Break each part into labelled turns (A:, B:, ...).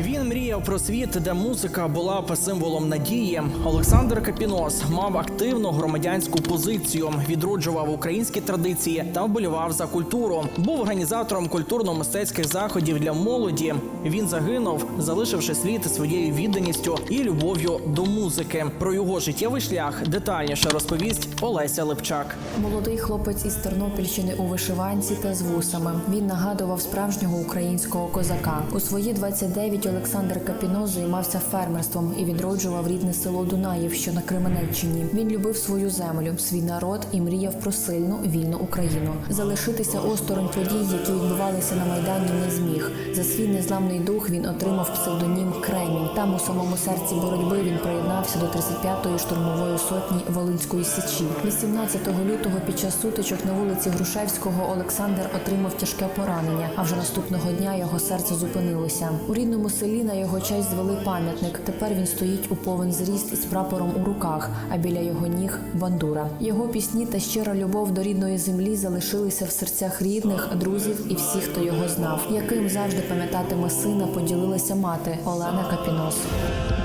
A: Він мріяв про світ, де музика була символом надії. Олександр Капінос мав активну громадянську позицію, відроджував українські традиції та вболівав за культуру. Був організатором культурно-мистецьких заходів для молоді. Він загинув, залишивши слід своєю відданістю і любов'ю до музики. Про його життєвий шлях детальніше розповість Олеся Липчак.
B: Молодий хлопець із Тернопільщини у вишиванці та з вусами. Він нагадував справжнього українського козака. У свої 29 Олександр Капіно займався фермерством і відроджував рідне село Дунаїв, що на Кременеччині. Він любив свою землю, свій народ і мріяв про сильну вільну Україну. Залишитися осторонь подій, які відбувалися на майдані, не зміг. За свій незламний дух він отримав псевдонім Кремінь. Там у самому серці боротьби він приєднався до 35-ї штурмової сотні Волинської січі. 18 лютого під час сутичок на вулиці Грушевського Олександр отримав тяжке поранення. А вже наступного дня його серце зупинилося. У рідному селі на його честь звели пам'ятник. Тепер він стоїть у повен зріст із прапором у руках, а біля його ніг бандура. Його пісні та щира любов до рідної землі залишилися в серцях рідних, друзів і всіх, хто його знав. Яким завжди пам'ятатиме сина, поділилася мати Олена Капінос.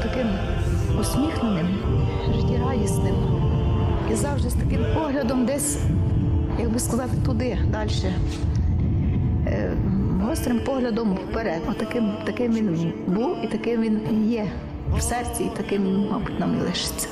C: таким усміхненим, життєрадісним і завжди з таким поглядом десь, як би сказати, туди, далі. Е, Гострим поглядом вперед. Отаким таким він був і таким він є в серці, і таким мабуть, нам і лишиться.